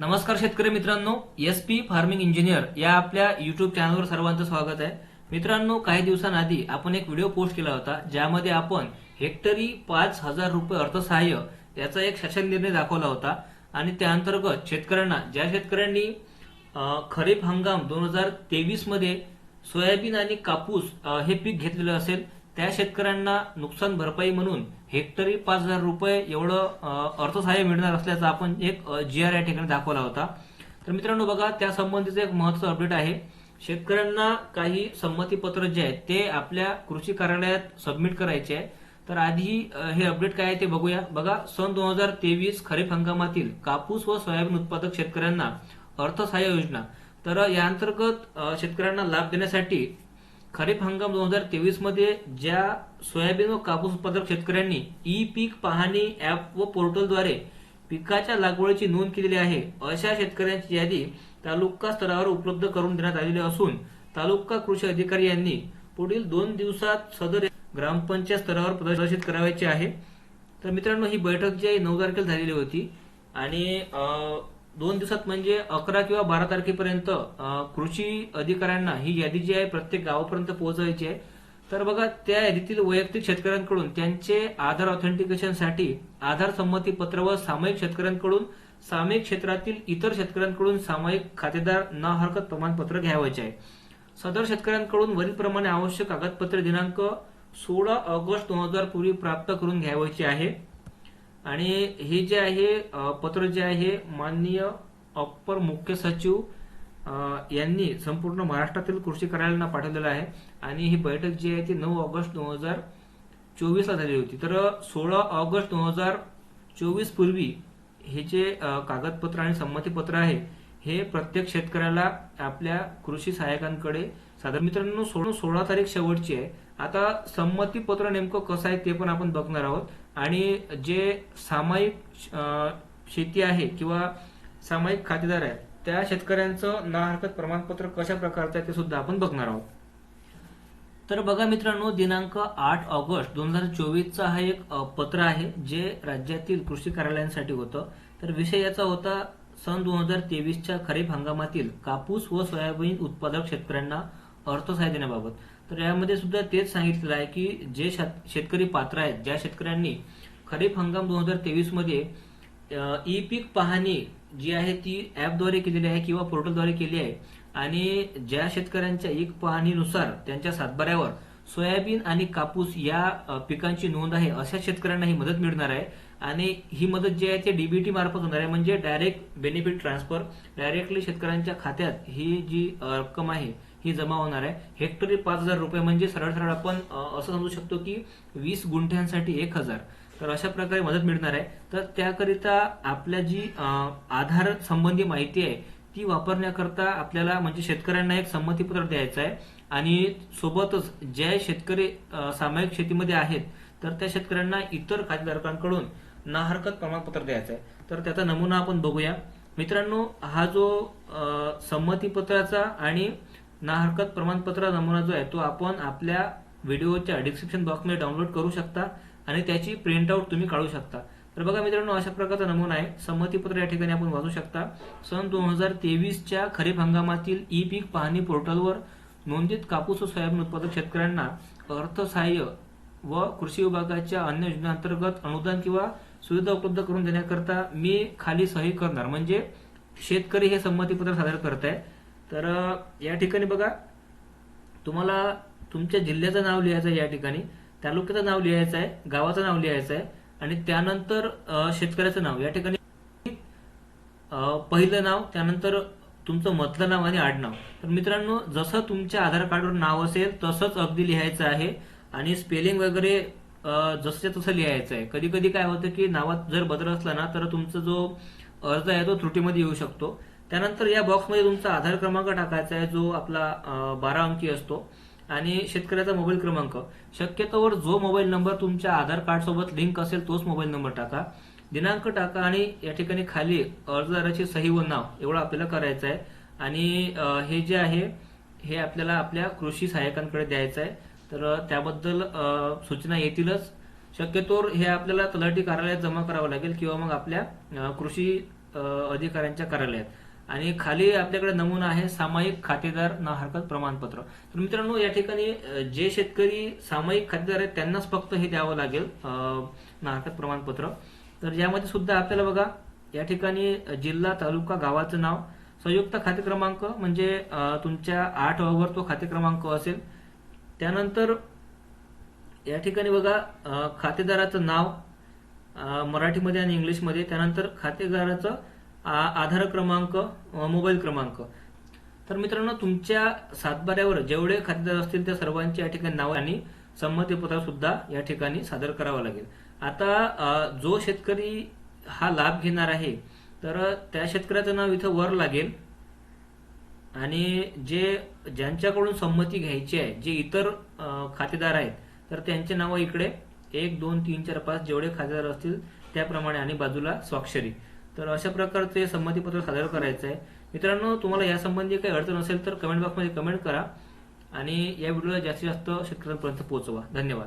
नमस्कार शेतकरी मित्रांनो एस पी फार्मिंग इंजिनियर या आपल्या युट्यूब चॅनलवर सर्वांचं स्वागत आहे. मित्रांनो काही दिवसांआधी आपण एक व्हिडिओ पोस्ट केला होता ज्यामध्ये आपण हेक्टरी पाच हजार रुपये अर्थसहाय्य याचा एक शासन निर्णय दाखवला होता. आणि त्याअंतर्गत शेतकऱ्यांना ज्या शेतकऱ्यांनी खरीप हंगाम दोन हजार तेवीसमध्ये सोयाबीन आणि कापूस हे पीक घेतलेलं असेल त्या शेतकऱ्यांना नुकसान भरपाई म्हणून हेक्टरी पाच हजार रुपये एवढं अर्थसहाय्य मिळणार असल्याचा आपण एक जी आर या ठिकाणी दाखवला होता. तर मित्रांनो बघा त्या संबंधीचं एक महत्वाचं अपडेट आहे. शेतकऱ्यांना काही संमतीपत्र जे आहेत ते आपल्या कृषी कार्यालयात सबमिट करायचे आहे. तर आधी हे अपडेट काय आहे ते बघूया. बघा सन दोन हजार तेवीस खरीप हंगामातील कापूस व सोयाबीन उत्पादक शेतकऱ्यांना अर्थसहाय्य योजना. तर या अंतर्गत शेतकऱ्यांना लाभ देण्यासाठी खरीप हंगाम दोन हजार तेवीसमध्ये ज्या सोयाबीन व कापूस उत्पादक शेतकऱ्यांनी ई पीक पाहणी ऍप व पोर्टलद्वारे पिकाच्या लागवडीची नोंद केलेली आहे अशा शेतकऱ्यांची यादी तालुका स्तरावर उपलब्ध करून देण्यात आलेली असून तालुका कृषी अधिकारी यांनी पुढील दोन दिवसात सदर ग्रामपंचायत स्तरावर प्रदर्शित करावयाचे आहे. तर मित्रांनो ही बैठक जी आहे नऊ तारखेला झालेली होती. आणि दोन दिवसात म्हणजे अकरा किंवा बारा तारखेपर्यंत कृषी अधिकाऱ्यांना ही यादी जी आहे प्रत्येक गावापर्यंत पोहोचवायची आहे. तर बघा त्या यादीतील वैयक्तिक शेतकऱ्यांकडून त्यांचे आधार ऑथेंटिकेशनसाठी आधार संमती पत्र व सामायिक शेतकऱ्यांकडून सामायिक क्षेत्रातील इतर शेतकऱ्यांकडून सामायिक खातेदार न हरकत प्रमाणपत्र घ्यावायचे आहे. सदर शेतकऱ्यांकडून वरीलप्रमाणे आवश्यक कागदपत्रे दिनांक सोळा ऑगस्ट दोन हजार पूर्वी प्राप्त करून घ्यावायचे आहे. आणि हे जे आहे पत्र जे आहे माननीय अप्पर मुख्य सचिव यांनी संपूर्ण महाराष्ट्रातील कृषी कार्यालयांना पाठवलेलं आहे. आणि ही बैठक जी आहे ती नऊ ऑगस्ट दोन हजार चोवीसला झाली होती. तर सोळा ऑगस्ट दोन हजार चोवीस पूर्वी हे जे कागदपत्र आणि संमतीपत्र आहे हे प्रत्येक शेतकऱ्याला आपल्या कृषी सहाय्यकांकडे सादर मित्रांनो सोळा सोळा तारीख शेवटची आहे. आता संमतीपत्र नेमकं कसं आहे ते पण आपण बघणार आहोत. आणि जे सामायिक शेती आहे किंवा सामायिक खातेदार आहे त्या शेतकऱ्यांचं ना हरकत प्रमाणपत्र कशा प्रकारचं आहे ते सुद्धा आपण बघणार आहोत. तर बघा मित्रांनो दिनांक आठ ऑगस्ट दोन हजार चोवीसचा हा एक पत्र आहे जे राज्यातील कृषी कार्यालयांसाठी होतं. तर विषय याचा होता सन दोन हजार तेवीसच्या खरीप हंगामातील कापूस व सोयाबीन उत्पादक शेतकऱ्यांना अर्थसहाय्य देण्याबाबत. तर यामध्ये सुद्धा तेच सांगितलेलं आहे की जे शेत- शेतकरी पात्र आहेत ज्या शेतकऱ्यांनी खरीप हंगाम दोन हजार तेवीसमध्ये ई पीक पाहणी जी आहे ती ऍपद्वारे केलेली आहे किंवा पोर्टलद्वारे केली आहे. आणि ज्या शेतकऱ्यांच्या ई पाहणीनुसार त्यांच्या सातबाऱ्यावर सोयाबीन आणि कापूस या पिकांची नोंद आहे अशा शेतकऱ्यांना ही मदत मिळणार आहे. आणि ही मदत जी आहे ते डीबीटी मार्फत होणार आहे. म्हणजे डायरेक्ट बेनिफिट ट्रान्सफर डायरेक्टली शेतकऱ्यांच्या खात्यात ही जी रक्कम आहे ही जमा होणार आहे. हेक्टरी पाच हजार रुपये म्हणजे सरळ सरळ आपण असं समजू शकतो की वीस गुंठ्यांसाठी एक हजार. तर अशा प्रकारे मदत मिळणार आहे. तर त्याकरिता आपल्या जी आधार संबंधी माहिती आहे ती वापरण्याकरता आपल्याला म्हणजे शेतकऱ्यांना एक संमतीपत्र द्यायचं आहे. आणि सोबतच जे शेतकरी सामायिक शेतीमध्ये आहेत तर त्या शेतकऱ्यांना इतर खातेदारकांकडून ना हरकत प्रमाणपत्र द्यायचं आहे. तर त्याचा नमुना आपण बघूया. मित्रांनो हा जो संमतीपत्राचा आणि ना हरकत प्रमाणपत्र नमुना जो आहे तो आपण आपल्या व्हिडिओच्या डिस्क्रिप्शन बॉक्समध्ये डाउनलोड करू शकता आणि त्याची प्रिंटआउट तुम्ही काढू शकता. तर बघा मित्रांनो अशा प्रकारचा नमुना आहे. संमतीपत्र या ठिकाणी आपण वाचू शकता. सन दोन हजार तेवीसच्या खरीप हंगामातील ई पीक पाहणी पोर्टलवर नोंदित कापूस व सोयाबीन उत्पादक शेतकऱ्यांना अर्थसहाय्य व कृषी विभागाच्या अन्य योजनांतर्गत अनुदान किंवा सुविधा उपलब्ध करून देण्याकरता मी खाली सही करणार. म्हणजे शेतकरी हे संमतीपत्र सादर करत आहे तर या ठिकाणी बघा तुम्हाला तुमच्या जिल्ह्याचं नाव लिहायचं आहे या ठिकाणी तालुक्याचं नाव लिहायचं आहे गावाचं नाव लिहायचं आहे आणि त्यानंतर शेतकऱ्याचं नाव. या ठिकाणी पहिलं नाव त्यानंतर तुमचं मधलं नाव आणि आडनाव तर मित्रांनो जसं तुमच्या आधार कार्डवर नाव असेल तसंच अगदी लिहायचं आहे आणि स्पेलिंग वगैरे जसं जसंच्या तसं लिहायचं आहे. कधी कधी काय होतं की नावात जर बदल असला ना तर तुमचा जो अर्ज आहे तो त्रुटीमध्ये येऊ शकतो. त्यानंतर या बॉक्समध्ये तुमचा आधार क्रमांक टाकायचा आहे जो आपला बारा अंकी असतो. आणि शेतकऱ्याचा मोबाईल क्रमांक. शक्यतोवर जो मोबाईल नंबर तुमच्या आधार कार्ड सोबत लिंक असेल तोच मोबाईल नंबर टाका. दिनांक टाका आणि या ठिकाणी खाली अर्जदाराची सही व नाव एवढं आपल्याला करायचं आहे. आणि हे जे आहे हे आपल्याला आपल्या कृषी सहाय्यकांकडे द्यायचं आहे. तर त्याबद्दल सूचना येतीलच. शक्यतोवर हे आपल्याला तलाठी कार्यालयात जमा करावं लागेल किंवा मग आपल्या कृषी अधिकाऱ्यांच्या कार्यालयात. आणि खाली आपल्याकडे नमुना आहे सामायिक खातेदार ना हरकत प्रमाणपत्र. तर मित्रांनो या ठिकाणी जे शेतकरी सामायिक खातेदार आहेत त्यांनाच फक्त हे द्यावं लागेल ना हरकत प्रमाणपत्र. तर यामध्ये सुद्धा आपल्याला बघा या ठिकाणी जिल्हा तालुका गावाचं नाव संयुक्त खाते क्रमांक म्हणजे तुमच्या आठ वर तो खाते क्रमांक असेल. त्यानंतर या ठिकाणी बघा खातेदाराचं नाव मराठीमध्ये आणि इंग्लिशमध्ये. त्यानंतर खातेदाराचं आधार क्रमांक मोबाईल क्रमांक. तर मित्रांनो तुमच्या सातबाऱ्यावर जेवढे खातेदार असतील त्या सर्वांची या ठिकाणी नाव आणि संमतीपत्र सुद्धा या ठिकाणी सादर करावं लागेल. आता जो शेतकरी हा लाभ घेणार आहे तर त्या शेतकऱ्याचं नाव इथं वर लागेल. आणि जे ज्यांच्याकडून संमती घ्यायची आहे जे इतर खातेदार आहेत तर त्यांचे नाव इकडे. एक दोन तीन चार पाच जेवढे खातेदार असतील त्याप्रमाणे आणि बाजूला स्वाक्षरी. तर अशा प्रकारचे संमतीपत्र सादर करायचं आहे मित्रांनो तुम्हाला यासंबंधी काही अडचण असेल तर कमेंट बॉक्समध्ये कमेंट करा आणि या व्हिडिओला जास्तीत जास्त शेतकऱ्यांपर्यंत पोहोचवा. धन्यवाद.